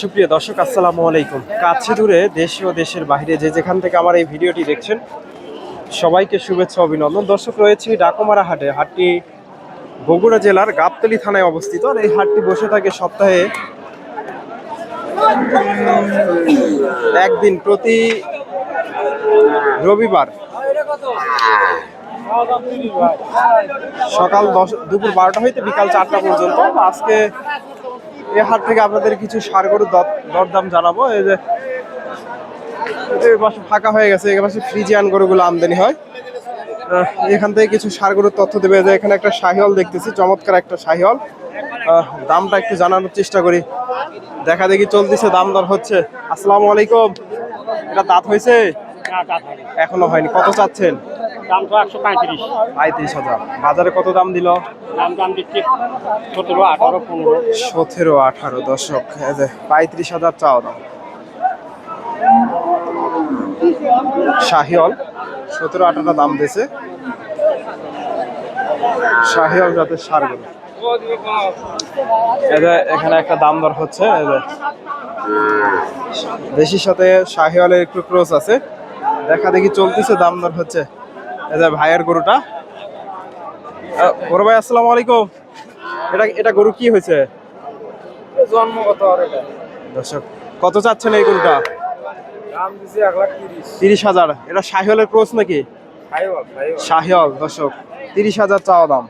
সুপ্রিয় দর্শক, আসসালামু আলাইকুম। কাছে দূরে দেশে ও দেশের বাইরে যে যেখান থেকে আমার এই ভিডিওটি দেখছেন, সবাইকে শুভেচ্ছা, অভিনন্দন। দর্শক, রয়েছে ডাকুমারা হাটে। হাটটি বগুড়া জেলার গাবতলী থানায় অবস্থিত। আর এই হাটটি বসে থাকে সপ্তাহে একদিন প্রতি রবিবার। সকাল দশ দুপুর বারোটা হইতে বিকাল চারটা পর্যন্ত। আজকে এই হাট থেকে আপনাদের কিছু সার গরুর দর- দরদাম জানাব। এই যে এই পাশে ফাঁকা হয়ে গেছে এই পাশে ফ্রিজিয়ান গরুগুলো আমদানি হয়। এখান থেকে কিছু সার গরুর তথ্য দেবে। যে এখানে একটা শাহিওল দেখতেছি চমৎকার একটা শাহিওল আহ, দামটা একটু জানানোর চেষ্টা করি। দেখা দেখি চলতেছে দাম দর হচ্ছে। আসসালামু আলাইকুম। এটা দাঁত হয়েছে? এখনও হয়নি। কত চাচ্ছেন? দাম তো একশো পঁয়ত্রিশ। পঁয়ত্রিশ হাজার। বাজারে কত দাম দিল? দাম দাম দিচ্ছি সতেরো আঠারো পনেরো। সতেরো আঠারো যে পঁয়ত্রিশ হাজার চাওয়া দাম। শাহিওল সতেরো আঠারো দাম দিয়েছে। শাহিওল জাতের সারগুলো এখানে একটা দাম দর হচ্ছে দেশির সাথে শাহিওয়ালের একটু ক্রস আছে। দেখা দেখি চলতেছে দাম দর হচ্ছে। ভাইয়ের গরুটা। বড় ভাই আসসালামু আলাইকুম। এটা এটা গরু কি হয়েছে? জন্মগত আর এটা। দর্শক কত চাচ্ছেন এই গরুটা? দাম দিচ্ছে এক লাখ তিরিশ। তিরিশ হাজার। এটা শাহিওয়ালের ক্রস নাকি? খাইবা শাহিওয়াল। দর্শক তিরিশ হাজার চাওয়া দাম।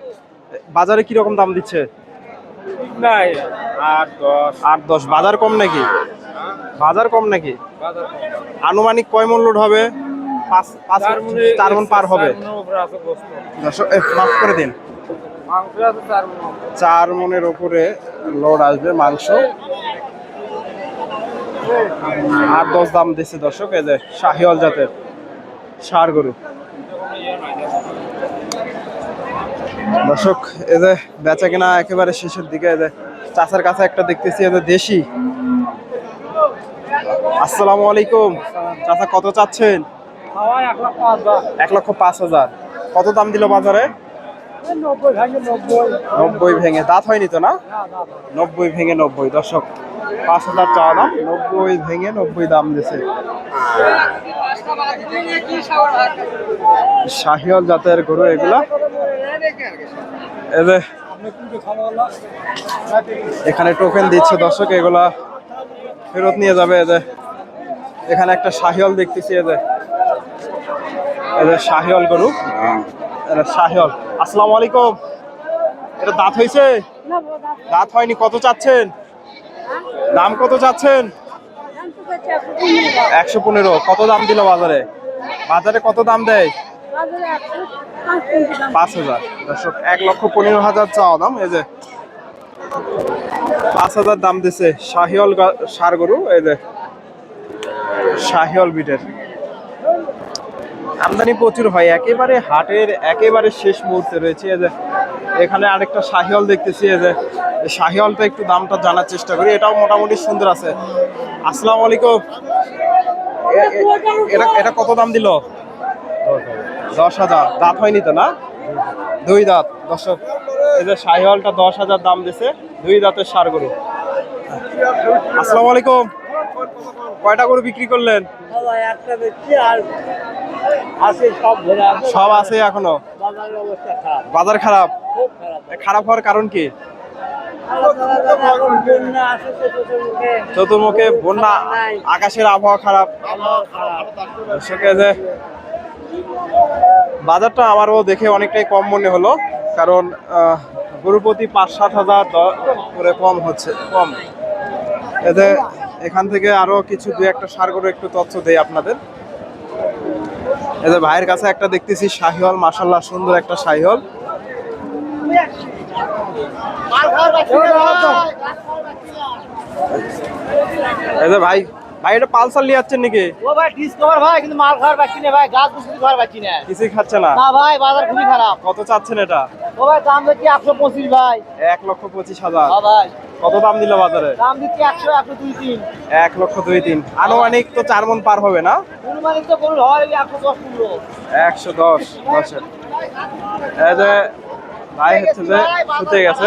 বাজারে কি রকম দাম দিচ্ছে? নাই। আট দশ। আট দশ। বাজার কম নাকি? বাজার কম নাকি? বাজার আনুমানিক কয় লোড হবে? পাঁচ পাঁচ চার মনে- চার মন পার হবে। মাফ করে দিন। চার মনের উপরে। লোড আসবে মাংস। আট দশ দাম দিচ্ছে দর্শক এই যে শাহিওয়াল জাতের সার গরু। দর্শক এই যে বেচা কেনা একেবারে শেষের দিকে এই যে চাচার কাছে একটা দেখতেছি এই যে দেশি। আসসালামু আলাইকুম। চাচা কত চাচ্ছেন? এক লক্ষ পাঁচ হাজার। কত দাম দিল বাজারে? নব্বই ভাঙে দাঁত হয়নি তো না? নব্বই ভেঙে নব্বই। দর্শক পাঁচ হাজার চাওয়া দাম। নব্বই ভেঙে নব্বই দাম দিছে। শাহিওয়াল জাতের গরু এগুলা। এখানে টোকেন দিচ্ছে দর্শক এগুলা ফেরত নিয়ে যাবে। যে এখানে একটা শাহিওয়াল দেখতেছি এই যে শাহিওয়াল গরু। এটা শাহিওয়াল। আসসালামু আলাইকুম। এটা দাঁত হয়েছে? দাঁত হয়নি কত চাচ্ছেন? দাম কত চাচ্ছেন? একশো পনেরো। কত দাম দিল বাজারে? বাজারে কত দাম দেয়? পাঁচ হাজার। দর্শক এক লক্ষ পনেরো হাজার চাওয়া দাম। এই যে পাঁচ হাজার দাম দিছে শাহিওল ষাঁড় গরু। এই যে শাহিওল বিটের। আমদানি প্রচুর হয় একেবারে হাটের একেবারে শেষ মুহূর্তে রয়েছে। যে এখানে আরেকটা শাহিওল দেখতেছি যে শাহিওলটা একটু দামটা জানার চেষ্টা করি। এটাও মোটামুটি সুন্দর আছে। আসসালামু আলাইকুম। এটা এটা কত দাম দিল? দশ হাজার। দাঁত হয়নি তো না? দুই দাঁত। দর্শক, এই যে শাহিওয়ালটা দশ হাজার দাম দিছে, দুই দাঁতের সার গরু। আসসালামু আলাইকুম। কয়টা গরু বিক্রি করলেন একটা দেখছি আর আছে সব আছে। এখনও? বাজার খারাপ? খারাপ। হওয়ার কারণ কি? চতুর্মুখে বন্যা আকাশের আবহাওয়া খারাপ। দর্শকে বাজারটা আমারও দেখে অনেকটাই কম মনে হলো কারণ গরুপতি পাঁচ সাত হাজার করে কম হচ্ছে কম। এতে এখান থেকে আরও কিছু দু একটা সার গরু একটু তথ্য দেই আপনাদের। এই যে ভাইয়ের কাছে একটা দেখতেছি শাহিওয়াল মাসাল্লাহ সুন্দর একটা শাহিওয়াল। এই যে ভাই ভাই এটা পালসার নিয়ে যাচ্ছেন নাকি? ও ভাই ডিসকভার ভাই কিন্তু মাল খাওয়ার পাচ্ছি না ভাই গাছ বুঝতে খাওয়ার পাচ্ছি না কিছুই খাচ্ছে না। না ভাই বাজার খুবই খারাপ। কত চাচ্ছেন এটা? ও ভাই দাম একশো পঁচিশ ভাই। এক লক্ষ পঁচিশ হাজার। ভাই। কত দাম দিল বাজারে? দাম দিচ্ছি একশো একশো দুই তিন। এক লক্ষ দুই তিন। আনুমানিক তো চার মন পার হবে না? অনুমানিক তো হয় একশো দশ পনেরো। একশো দশ দশের এই যে ভাই হচ্ছে যে শুতে গেছে।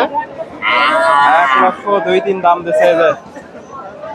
এক লক্ষ দুই তিন দাম দিচ্ছে এই যে।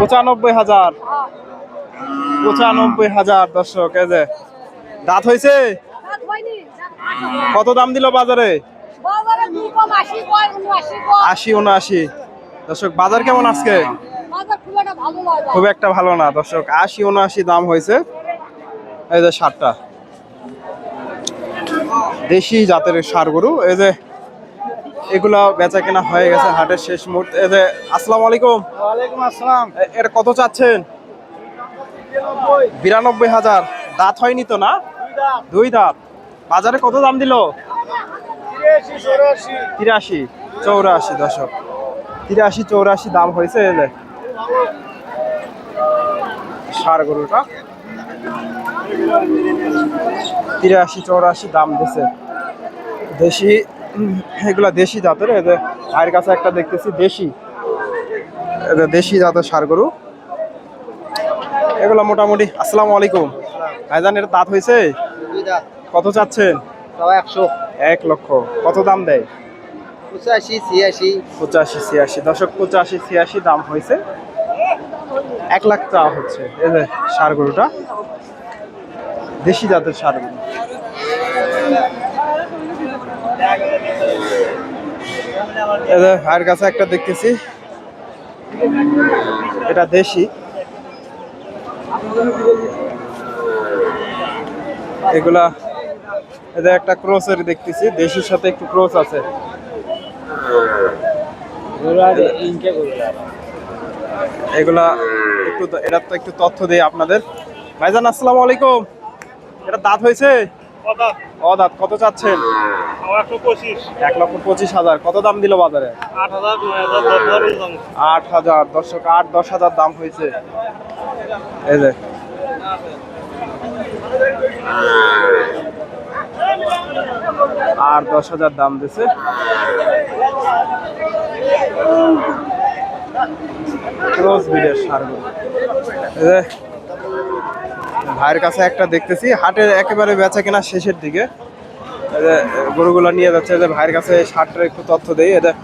পঁচানব্বই হাজার। পঁচানব্বই হাজার, দর্শক, এই যে। দাঁত হয়েছে? কত দাম দিল বাজারে? আশি উনআশি। দর্শক, বাজার কেমন আজকে? খুব একটা ভালো না, দর্শক, আশি উনআশি দাম হয়েছে। এই যে সারটা। দেশি জাতের সার গরু, এই যে এগুলা বেচা কেনা হয়ে গেছে হাটের শেষ মুহূর্তে। আসসালামু আলাইকুম। ওয়ালাইকুম আসসালাম। এর কত চাচ্ছেন? বিরানব্বই। হাজার। দাঁত হয়নি তো না? দুই দাঁত। বাজারে কত দাম দিল? তিরাশি চৌরাশি। দশক তিরাশি চৌরাশি দাম হয়েছে যে। সার গরুটা। তিরাশি চৌরাশি দাম দিছে। দেশি এগুলা দেশি জাতের এদের ভাইয়ের কাছে একটা দেখতেছি দেশি। যে দেশি জাতের সার গরু এগুলো মোটামুটি আসসালামু আলাইকুম। ভাইজান এটা দাঁত হয়েছে? কত চাচ্ছেন? একশো। এক লক্ষ। কত দাম দেয়? পঁচাশি ছিয়াশি। পঁচাশি ছিয়াশি। দশক পঁচাশি ছিয়াশি দাম হয়েছে। এক লাখ চাওয়া হচ্ছে এই যে সার গরুটা দেশি জাতের সার গরু ভাইয়ের কাছে একটা দেখতেছি। এটা দেশি। এগুলা এটা একটা ক্রসের দেখতেছি, দেশির সাথে একটু ক্রস আছে। এগুলা একটু এটা তো একটু তথ্য দেই আপনাদের। ভাইজান, আসসালামু আলাইকুম। এটা দাঁত হয়েছে? ও দাঁত কত চাচ্ছেন? এক লক্ষ পঁচিশ হাজার। কত দাম দিল বাজারে? আট হাজার দশক আট দশ হাজার দাম হয়েছে। এই যে। আর দশ হাজার দাম দিছে। ক্রস বিডের সারগুলো। ভাইয়ের কাছে একটা দেখতেছি হাটের একেবারে বেচা কেনা শেষের দিকে। গরুগুলো নিয়ে যাচ্ছে যে ভাইয়ের কাছে শার্টের একটু তথ্য দেই এদের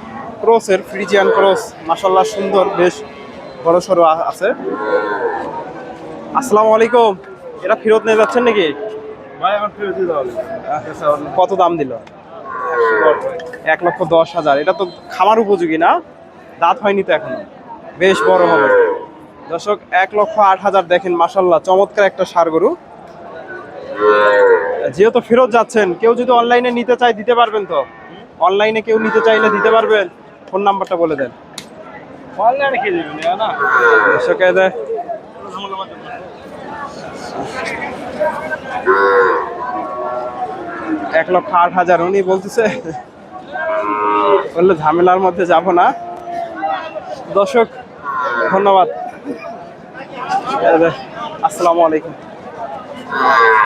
ক্রসের ফ্রিজিয়ান ক্রস মাসাল্লাহ সুন্দর বেশ বড় সড়ো আছে। আসসালামু আলাইকুম। এটা ফেরত নিয়ে যাচ্ছেন নাকি? কত দাম দিল? এক লক্ষ দশ হাজার। এটা তো খামার উপযোগী না? দাঁত হয়নি তো এখনও। বেশ বড় হবে। দর্শক এক লক্ষ আট হাজার দেখেন মাসাল্লাহ চমৎকার একটা সার গরু। যেহেতু ফেরত যাচ্ছেন কেউ যদি অনলাইনে নিতে চায় দিতে পারবেন তো? অনলাইনে কেউ নিতে চাইলে দিতে পারবেন। ফোন নাম্বারটা বলে দেন। অনলাইনে খেয়ে দেবেন না? দর্শকে এক লক্ষ আট হাজার উনি বলতেছে বললে ঝামেলার মধ্যে যাব না। দর্শক ধন্যবাদ। আসসালামু আলাইকুম